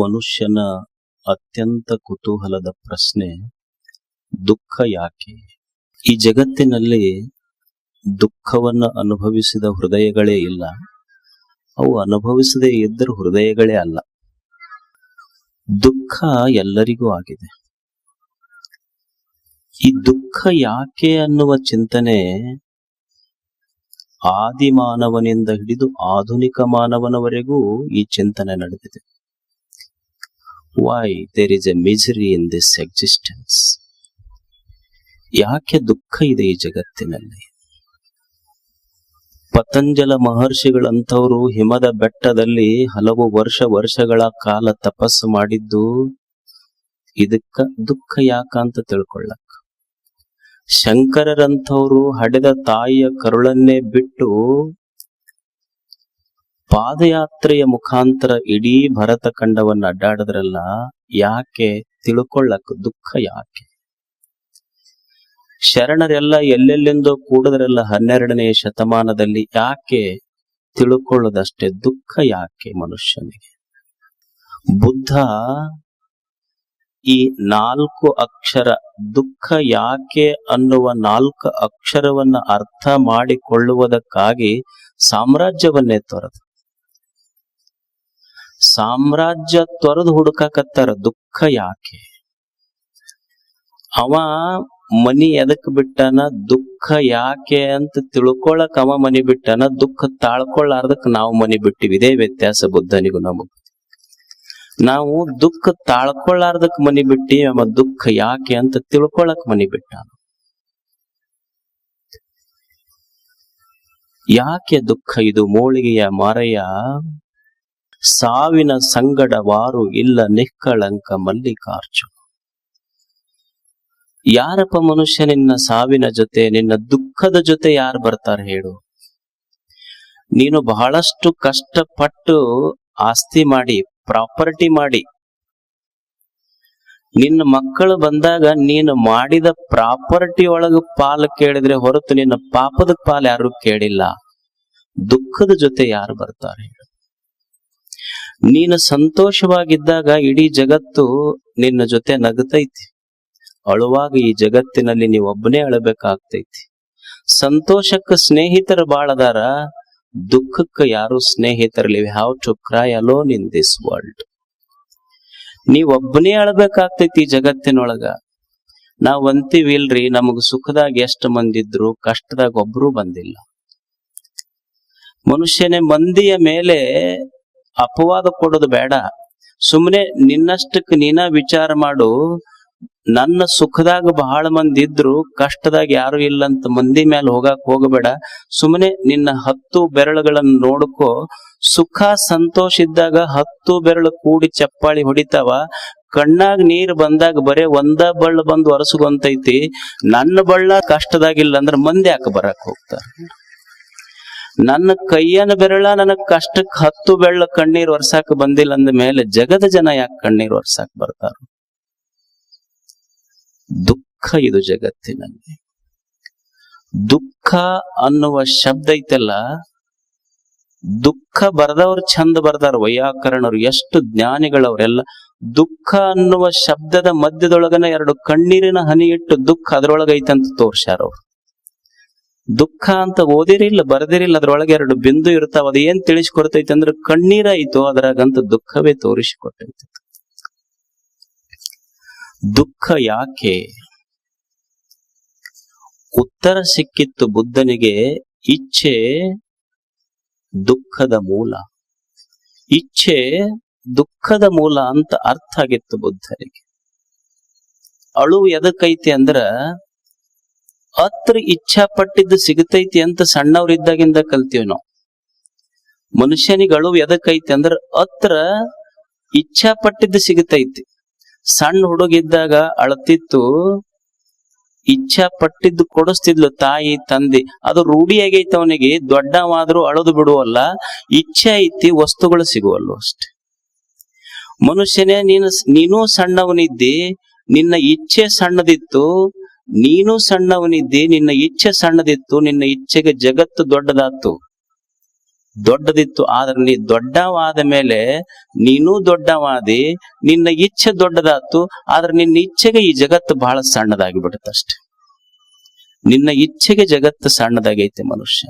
ಮನುಷ್ಯನ ಅತ್ಯಂತ ಕುತೂಹಲದ ಪ್ರಶ್ನೆ, ದುಃಖ ಯಾಕೆ? ಈ ಜಗತ್ತಿನಲ್ಲಿ ದುಃಖವನ್ನು ಅನುಭವಿಸಿದ ಹೃದಯಗಳೇ ಇಲ್ಲ. ಅವು ಅನುಭವಿಸದೇ ಇದ್ದರೂ ಹೃದಯಗಳೇ ಅಲ್ಲ. ದುಃಖ ಎಲ್ಲರಿಗೂ ಆಗಿದೆ. ಈ ದುಃಖ ಯಾಕೆ ಅನ್ನುವ ಚಿಂತನೆ ಆದಿ ಮಾನವನಿಂದ ಹಿಡಿದು ಆಧುನಿಕ ಮಾನವನವರೆಗೂ ಈ ಚಿಂತನೆ ನಡೆದಿದೆ. Why there is a misery in this existence ಯಾಕೆ ದುಃಖ ಇದೆ ಈ ಜಗತ್ತಿನಲ್ಲಿ? ಪತಂಜಲ ಮಹರ್ಷಿಗಳಂಥವರು ಹಿಮದ ಬೆಟ್ಟದಲ್ಲಿ ಹಲವು ವರ್ಷ ವರ್ಷಗಳ ಕಾಲ ತಪಸ್ಸು ಮಾಡಿದ್ದು, ಇದಕ್ಕ ದುಃಖ ಯಾಕಂತ ತಿಳ್ಕೊಳ್ಳಕ್ಕ ಶಂಕರರಂಥವರು ಹಡೆದ ತಾಯಿಯ ಕರುಳನ್ನೇ ಬಿಟ್ಟು ಪಾದಯಾತ್ರೆಯ ಮುಖಾಂತರ ಇಡೀ ಭರತ ಖಂಡವನ್ನು ಅಡ್ಡಾಡಿದ್ರಲ್ಲ, ಯಾಕೆ? ತಿಳ್ಕೊಳ್ಳಕ್ ದುಃಖ ಯಾಕೆ? ಶರಣರೆಲ್ಲ ಎಲ್ಲೆಲ್ಲಿಂದೋ ಕೂಡದ್ರಲ್ಲ ಹನ್ನೆರಡನೇ ಶತಮಾನದಲ್ಲಿ ಯಾಕೆ ತಿಳ್ಕೊಳ್ಳೋದಷ್ಟೇ ದುಃಖ ಯಾಕೆ ಮನುಷ್ಯನಿಗೆ? ಬುದ್ಧ ಈ ನಾಲ್ಕು ಅಕ್ಷರ ದುಃಖ ಯಾಕೆ ಅನ್ನುವ ನಾಲ್ಕು ಅಕ್ಷರವನ್ನ ಅರ್ಥ ಮಾಡಿಕೊಳ್ಳುವುದಕ್ಕಾಗಿ ಸಾಮ್ರಾಜ್ಯವನ್ನೇ ತೊರೆದು. ಸಾಮ್ರಾಜ್ಯ ತೊರೆದು ಹುಡುಕಾಕತ್ತಾರ ದುಃಖ ಯಾಕೆ? ಅವ ಮನಿ ಎದಕ್ ಬಿಟ್ಟನ? ದುಃಖ ಯಾಕೆ ಅಂತ ತಿಳ್ಕೊಳಕ್ ಅವ ಮನಿ ಬಿಟ್ಟನ? ದುಃಖ ತಾಳ್ಕೊಳ್ಳಾರ್ದಕ್ ನಾವು ಮನಿ ಬಿಟ್ಟಿವಿ. ಇದೇ ವ್ಯತ್ಯಾಸ ಬುದ್ಧನಿಗೂ ನಮಗ್. ನಾವು ದುಃಖ ತಾಳ್ಕೊಳ್ಳಾರ್ದಕ್ ಮನಿ ಬಿಟ್ಟಿ, ಅವ ದುಃಖ ಯಾಕೆ ಅಂತ ತಿಳ್ಕೊಳಕ್ ಮನಿ ಬಿಟ್ಟ ಯಾಕೆ ದುಃಖ? ಇದು ಮೋಳಿಗೆಯ ಮಾರಯ್ಯ ಸಾವಿನ ಸಂಗಡವಾರು ಇಲ್ಲ ನಿಷ್ಕಳಂಕ ಮಲ್ಲಿಕಾರ್ಜುನ. ಯಾರಪ್ಪ ಮನುಷ್ಯ ನಿನ್ನ ಸಾವಿನ ಜೊತೆ, ನಿನ್ನ ದುಃಖದ ಜೊತೆ ಯಾರು ಬರ್ತಾರೆ ಹೇಳು. ನೀನು ಬಹಳಷ್ಟು ಕಷ್ಟಪಟ್ಟು ಆಸ್ತಿ ಮಾಡಿ, ಪ್ರಾಪರ್ಟಿ ಮಾಡಿ, ನಿನ್ನ ಮಕ್ಕಳು ಬಂದಾಗ ನೀನು ಮಾಡಿದ ಪ್ರಾಪರ್ಟಿ ಒಳಗ ಪಾಲು ಕೇಳಿದ್ರೆ ಹೊರತು ನಿನ್ನ ಪಾಪದ ಪಾಲು ಯಾರು ಕೇಳಿಲ್ಲ. ದುಃಖದ ಜೊತೆ ಯಾರು ಬರ್ತಾರೆ ನೀನು ಸಂತೋಷವಾಗಿದ್ದಾಗ ಇಡೀ ಜಗತ್ತು ನಿನ್ನ ಜೊತೆ ನಗತೈತಿ. ಅಳುವಾಗ ಈ ಜಗತ್ತಿನಲ್ಲಿ ನೀವು ಒಬ್ಬನೇ ಅಳಬೇಕಾಗ್ತೈತಿ. ಸಂತೋಷಕ್ಕ ಸ್ನೇಹಿತರು ಬಾಳದಾರ, ದುಃಖಕ್ಕ ಯಾರು ಸ್ನೇಹಿತರಲ್ಲಿ. Have to cry alone in this world ನೀವ್ ಒಬ್ಬನೇ ಅಳಬೇಕಾಗ್ತೈತಿ ಜಗತ್ತಿನೊಳಗ. ನಾವ್ ಅಂತೀವಿಲ್ರಿ, ನಮಗ್ ಸುಖದಾಗ ಎಷ್ಟು ಮಂದಿ ಇದ್ರು, ಕಷ್ಟದಾಗ ಒಬ್ರು ಬಂದಿಲ್ಲ. ಮನುಷ್ಯನೇ ಮಂದಿಯ ಮೇಲೆ ಅಪವಾದ ಕೊಡೋದು ಬೇಡ. ಸುಮ್ಮನೆ ನಿನ್ನಷ್ಟಕ್ಕೆ ನೀನ ವಿಚಾರ ಮಾಡು. ನನ್ನ ಸುಖದಾಗ ಬಹಳ ಮಂದಿ ಇದ್ರು, ಕಷ್ಟದಾಗ ಯಾರು ಇಲ್ಲ ಅಂತ ಮಂದಿ ಮೇಲೆ ಹೋಗಾಕ್ ಹೋಗಬೇಡ. ಸುಮ್ಮನೆ ನಿನ್ನ ಹತ್ತು ಬೆರಳುಗಳನ್ನು ನೋಡ್ಕೋ. ಸುಖ, ಸಂತೋಷ ಇದ್ದಾಗ ಹತ್ತು ಬೆರಳು ಕೂಡಿ ಚಪ್ಪಾಳಿ ಹೊಡಿತಾವ. ಕಣ್ಣಾಗ ನೀರ್ ಬಂದಾಗ ಬರೇ ಒಂದ ಬಳ್ಳ ಬಂದು ಒರಸುಗೊಂತೈತಿ ನನ್ನ ಬಳ್ಳ ಕಷ್ಟದಾಗಿಲ್ಲ ಅಂದ್ರೆ ಮಂದಿ ಯಾಕೆ ಬರಕ್ ಹೋಗ್ತಾರ? ನನ್ನ ಕೈಯನ ಬೆರಳ ನನಗ್ ಕಷ್ಟಕ್ಕೆ ಹತ್ತು ಬೆಳ್ಳ ಕಣ್ಣೀರ್ ಒರ್ಸಾಕ್ ಬಂದಿಲ್ಲ ಅಂದ ಮೇಲೆ ಜಗದ ಜನ ಯಾಕೆ ಕಣ್ಣೀರ್ ಒರ್ಸಾಕ್ ಬರ್ತಾರ? ದುಃಖ ಇದು ಜಗತ್ತಿನಲ್ಲಿ. ದುಃಖ ಅನ್ನುವ ಶಬ್ದ ಐತಲ್ಲ, ದುಃಖ ಬರ್ದವ್ರು ಚಂದ ಬರ್ದಾರ ವೈಯಾಕರಣರು, ಎಷ್ಟು ಜ್ಞಾನಿಗಳವರೆಲ್ಲ. ದುಃಖ ಅನ್ನುವ ಶಬ್ದದ ಮಧ್ಯದೊಳಗನ ಎರಡು ಕಣ್ಣೀರಿನ ಹನಿ ಇಟ್ಟು ದುಃಖ ಅದ್ರೊಳಗೈತಂತ ತೋರ್ಸ್ಯಾರವ್ರು ದುಃಖ ಅಂತ ಓದಿರಿಲ್ಲ, ಬರ್ದಿರಿಲ್ಲ, ಅದ್ರೊಳಗೆ ಎರಡು ಬಿಂದು ಇರ್ತಾವ ಅದ ಏನ್ ತಿಳಿಸ್ಕೊಡ್ತೈತಿ ಅಂದ್ರೆ ಕಣ್ಣೀರ ಐತೋ ಅದ್ರಾಗಂತ ದುಃಖವೇ ತೋರಿಸಿಕೊಟ್ಟೈತಿ. ದುಃಖ ಯಾಕೆ? ಉತ್ತರ ಸಿಕ್ಕಿತ್ತು ಬುದ್ಧನಿಗೆ, ಇಚ್ಛೆ ದುಃಖದ ಮೂಲ. ಇಚ್ಛೆ ದುಃಖದ ಮೂಲ ಅಂತ ಅರ್ಥ ಆಗಿತ್ತು ಬುದ್ಧನಿಗೆ ಅಳು ಎದಕ್ಕೈತಿ ಅಂದ್ರ ಅತ್ರ ಇಚ್ಛಾ ಪಟ್ಟಿದ್ದು ಸಿಗತೈತಿ ಅಂತ ಸಣ್ಣವ್ರಿದ್ದಾಗಿಂದ ಕಲ್ತೀವಿ ನಾವು. ಮನುಷ್ಯನಿಗಳು ಎದಕ್ಕೈತಿ ಅಂದ್ರ ಅತ್ರ ಇಚ್ಛಾ ಪಟ್ಟಿದ್ದು ಸಿಗತೈತಿ. ಸಣ್ಣ ಹುಡುಗಿದ್ದಾಗ ಅಳತಿತ್ತು ಇಚ್ಛಾ ಪಟ್ಟಿದ್ದು ಕೊಡಿಸ್ತಿದ್ಲು ತಾಯಿ, ತಂದೆ. ಅದು ರೂಢಿ ಆಗೈತಿ ಅವನಿಗೆ, ದೊಡ್ಡವಾದ್ರೂ ಅಳದು ಬಿಡುವಲ್ಲ, ಇಚ್ಛೆ ಐತಿ, ವಸ್ತುಗಳು ಸಿಗುವಲ್ವ ಅಷ್ಟೆ. ಮನುಷ್ಯನೇ ನೀನು ನೀನು ಸಣ್ಣವನಿದ್ದಿ, ನಿನ್ನ ಇಚ್ಛೆ ಸಣ್ಣದಿತ್ತು ನೀನು ಸಣ್ಣವನಿದ್ದಿ, ನಿನ್ನ ಇಚ್ಛೆ ಸಣ್ಣದಿತ್ತು, ನಿನ್ನ ಇಚ್ಛೆಗೆ ಜಗತ್ತು ದೊಡ್ಡದಾತು ದೊಡ್ಡದಿತ್ತು, ಆದ್ರೆ ನೀ ದೊಡ್ಡವಾದ ಮೇಲೆ ನೀನು ದೊಡ್ಡವಾದಿ, ನಿನ್ನ ಇಚ್ಛೆ ದೊಡ್ಡದಾತು ಆದ್ರೆ ನಿನ್ನ ಇಚ್ಛೆಗೆ ಈ ಜಗತ್ತು ಬಹಳ ಸಣ್ಣದಾಗಿ ಬಿಡುತ್ತಷ್ಟೆ ನಿನ್ನ ಇಚ್ಛೆಗೆ ಜಗತ್ತು ಸಣ್ಣದಾಗೈತೆ ಮನುಷ್ಯ.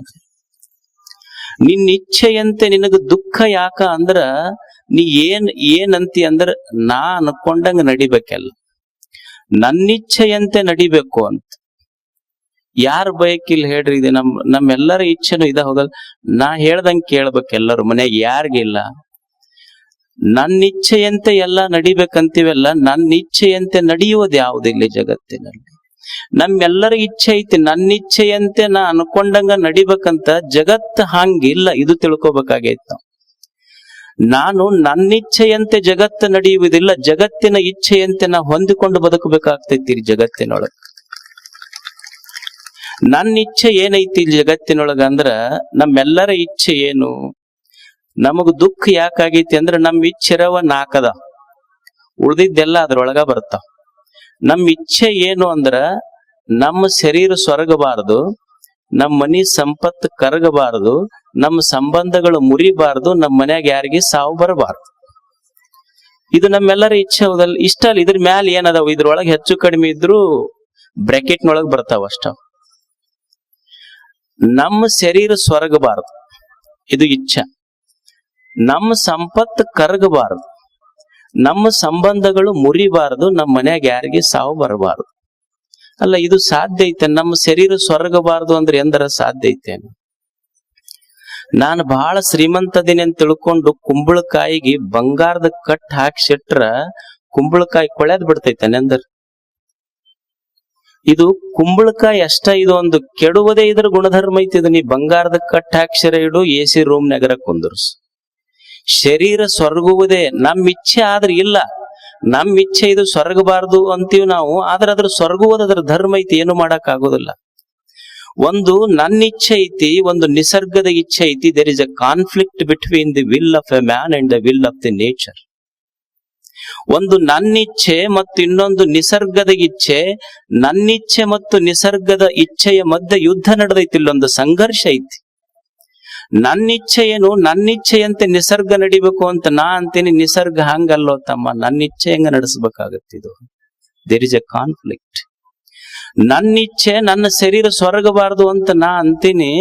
ನಿನ್ನ ಇಚ್ಛೆಯಂತೆ ನಿನಗ ದುಃಖ ಯಾಕ ಅಂದ್ರ, ನೀ ಏನ್, ಏನಂತಿ ಅಂದ್ರ, ನಾ ಅನ್ಕೊಂಡಂಗ ನಡಿಬೇಕಲ್ಲ. ನನ್ನಿಚ್ಛೆಯಂತೆ ನಡಿಬೇಕು ಅಂತ. ಯಾರ ಬಯಕಿಲ್ ಹೇಳ್ರಿ, ಇದು ನಮ್, ನಮ್ಮೆಲ್ಲರ ಇಚ್ಛೆನೂ ಇದ ಹೋಗಲ್ ನಾ ಹೇಳ್ದಂಗ್ ಕೇಳ್ಬೇಕು ಎಲ್ಲರೂ, ಮನೆಯಾಗ ಯಾರಿಗಿಲ್ಲ ನನ್ನ ಇಚ್ಛೆಯಂತೆ ಎಲ್ಲ ನಡಿಬೇಕಂತೀವಲ್ಲ ನನ್ನ ಇಚ್ಛೆಯಂತೆ ನಡೆಯುವುದು ಯಾವುದಿಲ್ಲ ಜಗತ್ತಿನಲ್ಲಿ? ನಮ್ಮೆಲ್ಲರ ಇಚ್ಛೆ ಐತಿ ನನ್ನ ಇಚ್ಛೆಯಂತೆ ನಾ ಅನ್ಕೊಂಡಂಗ ನಡಿಬೇಕಂತ ಜಗತ್ ಹಂಗಿಲ್ಲ, ಇದು ತಿಳ್ಕೊಬೇಕಾಗೈತ್ ನಾನು ನನ್ನಿಚ್ಛೆಯಂತೆ ಜಗತ್ತು ನಡೆಯುವುದಿಲ್ಲ, ಜಗತ್ತಿನ ಇಚ್ಛೆಯಂತೆ ನಾ ಹೊಂದಿಕೊಂಡು ಬದುಕಬೇಕಾಗ್ತೈತಿ ಜಗತ್ತಿನೊಳಗ. ನನ್ನ ಇಚ್ಛೆ ಏನೈತಿ ಜಗತ್ತಿನೊಳಗೆ ಜಗತ್ತಿನೊಳಗ ಅಂದ್ರ, ನಮ್ಮೆಲ್ಲರ ಇಚ್ಛೆ ಏನು? ನಮಗ್ ದುಃಖ ಯಾಕಾಗೈತಿ ಅಂದ್ರ, ನಮ್ ಇಚ್ಛೆರವ ನಾಕದ. ಉಳ್ದಿದ್ದೆಲ್ಲ ಅದ್ರೊಳಗ ಬರ್ತಾವ ನಮ್ ಇಚ್ಛೆ ಏನು ಅಂದ್ರ, ನಮ್ಮ ಶರೀರ ಸ್ವರ್ಗಬಾರದು ನಮ್ಮ ಮನಿ ಸಂಪತ್ತು ಕರಗಬಾರದು ನಮ್ಮ ಸಂಬಂಧಗಳು ಮುರಿಬಾರದು, ನಮ್ಮ ಮನ್ಯಾಗ ಯಾರಿಗೆ ಸಾವು ಬರಬಾರದು. ಇದು ನಮ್ಮೆಲ್ಲರ ಇಚ್ಛೆ ಹೌದಲ್ಲ? ಇಷ್ಟ ಅಲ್ಲ ಇದ್ರ ಮ್ಯಾಲ ಏನದಾವ? ಇದ್ರೊಳಗೆ ಹೆಚ್ಚು ಕಡಿಮೆ ಇದ್ರು ಬ್ರ್ಯಾಕೆಟ್ನೊಳಗೆ ಬರ್ತಾವ ಅಷ್ಟ. ನಮ್ಮ ಶರೀರ ಸ್ವರ್ಗಬಾರದು, ಇದು ಇಚ್ಛೆ. ನಮ್ಮ ಸಂಪತ್ತು ಕರಗಬಾರದು, ನಮ್ಮ ಸಂಬಂಧಗಳು ಮುರಿಬಾರದು, ನಮ್ಮ ಮನ್ಯಾಗ ಯಾರಿಗೆ ಸಾವು ಬರಬಾರದು. ಅಲ್ಲ, ಇದು ಸಾಧ್ಯ ಐತೆ? ನಮ್ಮ ಶರೀರ ಸ್ವರ್ಗಬಾರದು ಅಂದ್ರೆ ಎಂದರ ಸಾಧ್ಯ ಐತೆ? ನಾನು ಬಹಳ ಶ್ರೀಮಂತದಿನಿ ಅಂತ ತಿಳ್ಕೊಂಡು ಕುಂಬಳಕಾಯಿಗೆ ಬಂಗಾರದ ಕಟ್ ಹಾಕ್ಸಿಟ್ರ ಕುಂಬಳಕಾಯಿ ಕೊಳೆದ್ ಬಿಡ್ತೈತೆ ನೆಂದರ್. ಇದು ಕುಂಬಳಕಾಯಿ ಅಷ್ಟ ಇದು ಒಂದು ಕೆಡುವುದೇ ಇದ್ರ ಗುಣಧರ್ಮ ಐತಿ, ಇದು ನೀ ಬಂಗಾರದ ಕಟ್ ಹಾಕ್ಸಿರ ಇಡು, ಎ ಸಿ ರೂಮ್ ನಗರ ಕುಂದರ್ಸ್. ಶರೀರ ಸ್ವರ್ಗುವುದೇ ನಮ್ ಇಚ್ಛೆ ಆದ್ರೆ ಇಲ್ಲ. ನಮ್ ಇಚ್ಛೆ ಇದು ಸ್ವರ್ಗಬಾರದು ಅಂತೀವಿ ನಾವು, ಆದ್ರೆ ಅದ್ರ ಸ್ವರ್ಗುವುದ ಅದ್ರ ಧರ್ಮ ಐತಿ, ಏನು ಮಾಡಕ್ ಆಗೋದಿಲ್ಲ. ಒಂದು ನನ್ನ ಇಚ್ಛೆ ಐತಿ, ಒಂದು ನಿಸರ್ಗದ ಇಚ್ಛೆ ಐತಿ. There is a conflict between the will of a man and the will of the nature ಒಂದು ನನ್ನಿಚ್ಛೆ ಮತ್ತು ಇನ್ನೊಂದು ನಿಸರ್ಗದ ಇಚ್ಛೆ. ನನ್ನಿಚ್ಛೆ ಮತ್ತು ನಿಸರ್ಗದ ಇಚ್ಛೆಯ ಮಧ್ಯೆ ಯುದ್ಧ ನಡೆದೈತಿ, ಇಲ್ಲೊಂದು ಸಂಘರ್ಷ ಐತಿ. ನನ್ನಿಚ್ಛೆ ಏನು? ನನ್ನಿಚ್ಛೆಯಂತೆ ನಿಸರ್ಗ ನಡಿಬೇಕು ಅಂತ ನಾ ಅಂತೀನಿ, ನಿಸರ್ಗ ಹಂಗಲ್ಲೋ ತಮ್ಮ. ನನ್ನಿಚ್ಛೆ ಹೆಂಗ ನಡೆಸಬೇಕಾಗತ್ತಿದು ದೇರ್ ಇಸ್ ಎ ಕಾನ್ಫ್ಲಿಕ್ಟ್ ನನ್ನಿಚ್ಛೆ, ನನ್ನ ಶರೀರ ಸ್ವರ್ಗಬಾರದು ಅಂತ ನಾ ಅಂತೀನಿ,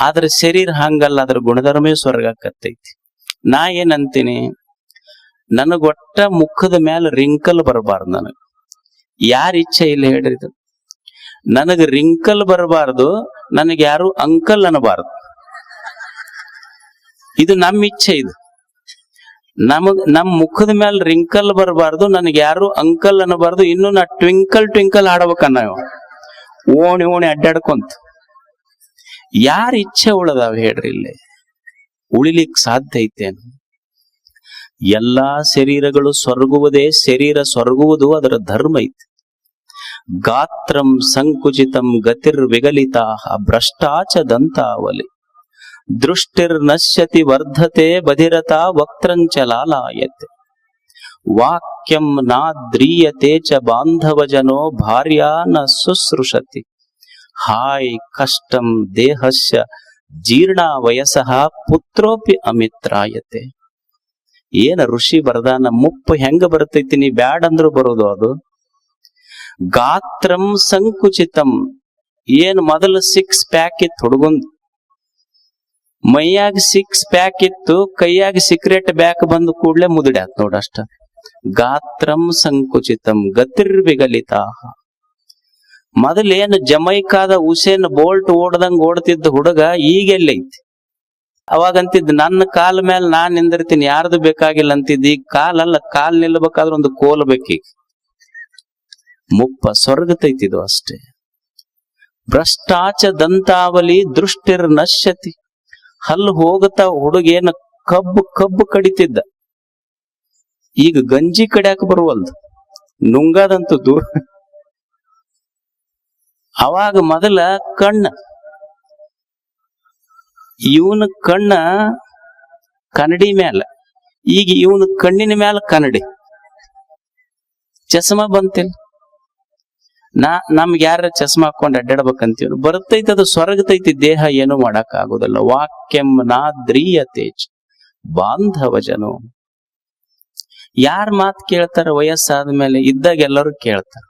ಆದ್ರೆ ಶರೀರ ಹಂಗಲ್ಲ ಅದ್ರ ಗುಣಧರ್ಮೇ ಸ್ವರ್ಗಕ್ಕತ್ತೈತಿ ನಾ ಏನ್ ಅಂತೀನಿ? ನನಗೊಟ್ಟ ಮುಖದ ಮೇಲೆ ರಿಂಕಲ್ ಬರಬಾರ್ದು ನನಗ್. ಯಾರ ಇಚ್ಛೆ ಇಲ್ಲ ಹೇಳ್ರಿ ನನಗ್ ರಿಂಕಲ್ ಬರಬಾರ್ದು, ನನಗೆ ಯಾರು ಅಂಕಲ್ ಅನ್ನಬಾರ್ದು. ಇದು ನಮ್ಮ ಇಚ್ಛೆ ಇದು. ನಮಗ್, ನಮ್ ಮುಖದ ಮೇಲೆ ರಿಂಕಲ್ ಬರಬಾರ್ದು, ನನಗೆ ಯಾರು ಅಂಕಲ್ ಅನ್ನಬಾರ್ದು, ಇನ್ನು ನಾ ಟ್ವಿಂಕಲ್ ಟ್ವಿಂಕಲ್ ಆಡ್ಬೇಕನ್ನ. ಓಣಿ ಓಣಿ ಅಡ್ಡಾಡ್ಕೊಂತ. ಯಾರ ಇಚ್ಛೆ ಉಳದಾವ ಹೇಳ್ರಿ ಇಲ್ಲಿ? ಉಳಿಲಿಕ್ ಸಾಧ್ಯ ಐತೇನು? ಎಲ್ಲಾ ಶರೀರಗಳು ಸ್ವರ್ಗುವುದೇ, ಶರೀರ ಸ್ವರ್ಗುವುದು ಅದರ ಧರ್ಮ ಐತಿ. ಗಾತ್ರಂ ಸಂಕುಚಿತಂ ಗತಿರ್ ವಿಗಲಿತಾ ಭ್ರಷ್ಟಾಚ ದಂತಾವಲಿ. ದೃಷ್ಟಿರ್ನಶ್ಯತಿ ವರ್ಧತೆ ಬಧಿರತಾ ವಕ್ತ್ರಂಚ ಲಾಲಾಯತೆ ವಾಕ್ಯಂ ನಾದ್ರೀಯತೆ ಚ ಬಾಂಧವಜನೋ ಭಾರ್ಯಾ ನ ಶುಶ್ರೂಷತಿ ಹಾಯ್ ಕಷ್ಟಂ ದೇಹಸ್ಯ ಜೀರ್ಣ ವಯಸ್ಸಃ ಪುತ್ರೋಪಿ ಅಮಿತ್ರಾಯತೆ ಏನ ಋಷಿ ಬರದಾನ ಮುಪ್ಪು ಹೆಂಗ ಬರ್ತೈತಿ ನೀ ಬ್ಯಾಡ್ ಅಂದ್ರು ಬರೋದು ಅದು ಗಾತ್ರಂ ಸಂಕುಚಿತಂ ಏನ್ ಮೊದಲು ಸಿಕ್ಸ್ ಪ್ಯಾಕ್ ಇತ್ತು ಹುಡುಗಂದ್ ಮೈಯಾಗ ಸಿಕ್ಸ್ ಪ್ಯಾಕ್ ಇತ್ತು, ಕೈಯಾಗ ಸಿಕ್ರೆಟ್ ಬ್ಯಾಕ್ ಬಂದು ಕೂಡ್ಲೆ ಮುದುಡ್ಯಾತ್ ನೋಡಷ್ಟ ಗಾತ್ರಂ ಸಂಕುಚಿತಂ ಗತಿರ್ವಿಗಲಿತ ಮೊದಲೇನು ಜಮೈಕಾದ ಉಸೇನ್ ಬೋಲ್ಟ್ ಓಡದಂಗ ಓಡ್ತಿದ್ದ ಹುಡುಗ ಈಗ ಎಲ್ಲೈತಿ. ಅವಾಗಂತಿದ್ ನನ್ನ ಕಾಲ್ ಮೇಲೆ ನಾನ್ ನಿಂದಿರ್ತೀನಿ, ಯಾರ್ದು ಬೇಕಾಗಿಲ್ಲ ಅಂತಿದ್ದ, ಈಗ ಕಾಲಲ್ಲ ಕಾಲ್ ನಿಲ್ಬೇಕಾದ್ರೆ ಒಂದು ಕೋಲ್ ಬೇಕೀಗ. ಮುಪ್ಪ ಸ್ವರ್ಗತೈತಿದು ಅಷ್ಟೇ. ಭ್ರಷ್ಟಾಚ ದಂತಾವಲಿ ದೃಷ್ಟಿರ್ ನಶ್ಯತಿ. ಹಲ್ಲು ಹೋಗತಾ ಹುಡುಗೇನ ಕಬ್ಬು ಕಬ್ಬು ಕಡಿತಿದ್ದ. ಈಗ ಗಂಜಿ ಕಡ್ಯಾಕ ಬರುವಲ್ದು. ನುಂಗಾದಂತೂ ದೂರ. ಅವಾಗ ಮೊದಲ ಕಣ್ಣ. ಇವನ ಕಣ್ಣ ಕನ್ನಡಿ ಮ್ಯಾಲ. ಈಗ ಇವನ ಕಣ್ಣಿನ ಮ್ಯಾಲ ಕನ್ನಡಿ. ಚಸಮ ಬಂತಿಲ್ಲ. ನಾ, ನಮ್ಗೆ ಯಾರ ಚಸ್ಮಾ ಹಾಕೊಂಡು ಅಡ್ಡಾಡ್ಬೇಕಂತೀವ್ರು ಬರ್ತೈತಿ ಅದು ಸ್ವರ್ಗತೈತಿ, ದೇಹ ಏನು ಮಾಡಕ್ ಆಗುದಿಲ್ಲ ವಾಕ್ಯಂ ನಾದ್ರಿಯ ತೇಜ್ ಬಾಂಧವ ಜನ. ಯಾರ ಮಾತ್ ಕೇಳ್ತಾರ ವಯಸ್ಸಾದ್ಮೇಲೆ ಇದ್ದಾಗ ಎಲ್ಲರೂ ಕೇಳ್ತಾರ.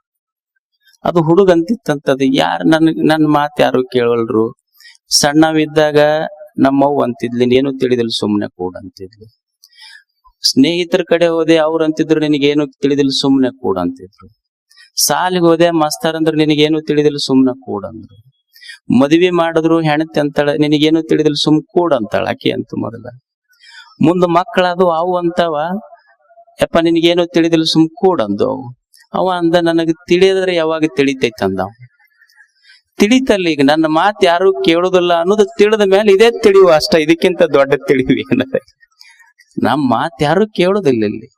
ಅದು ಹುಡುಗ ಅಂತಿತ್ತಂತದ್ ಯಾರ್ ನನ್ ನನ್ ಮಾತ್ ಯಾರು ಕೇಳಲ್ರು. ಸಣ್ಣವಿದ್ದಾಗ ನಮ್ಮವ್ ಅಂತಿದ್ಲಿ, ನೀನು ತಿಳಿದಿಲ್ಲ, ಸುಮ್ನೆ ಕೂಡ ಅಂತಿದ್ಲಿ. ಸ್ನೇಹಿತರ ಕಡೆ ಹೋದೆ, ಅವ್ರು ಅಂತಿದ್ರು, ನಿನಗೇನು ತಿಳಿದಿಲ್ಲ, ಸುಮ್ನೆ ಕೂಡ ಅಂತಿದ್ರು. ಸಾಲಿಗೆ ಹೋದೆ, ಮಾಸ್ತರ್ ಅಂದ್ರೆ, ನಿನಗೇನು ತಿಳಿದಿಲ್ಲ, ಸುಮ್ನೆ ಕೂಡ ಅಂದ್ರು. ಮದ್ವಿ ಮಾಡಿದ್ರು ಹೆಣತಿ ಅಂತಾಳ, ನಿನಗೇನು ತಿಳಿದಿಲ್ಲ ಸುಮ್ ಕೂಡ ಅಂತಾಳ ಆಕೆ ಅಂತ ಮೊದಲ. ಮುಂದ ಮಕ್ಕಳದು ಅವು ಅಂತವ, ಯಪ್ಪ, ನಿನಗೇನು ತಿಳಿದಿಲ್ಲ ಸುಮ್ ಕೂಡ ಅಂದು ಅವು. ಅವ ಅಂದ, ನನಗೆ ತಿಳಿಯದ್ರೆ ಯಾವಾಗ ತಿಳಿತೈತೆ? ಅಂದ. ತಿಳಿತಲ್ಲ ಈಗ ನನ್ನ ಮಾತು ಯಾರು ಕೇಳುದಿಲ್ಲ ಅನ್ನೋದು ತಿಳಿದ ಮೇಲೆ ಇದೇ ತಿಳಿಯುವ ಅಷ್ಟ, ಇದಕ್ಕಿಂತ ದೊಡ್ಡ ತಿಳಿವಿ ನಮ್ಮ ಮಾತು ಯಾರು ಕೇಳುದಿಲ್ಲ ಇಲ್ಲಿ.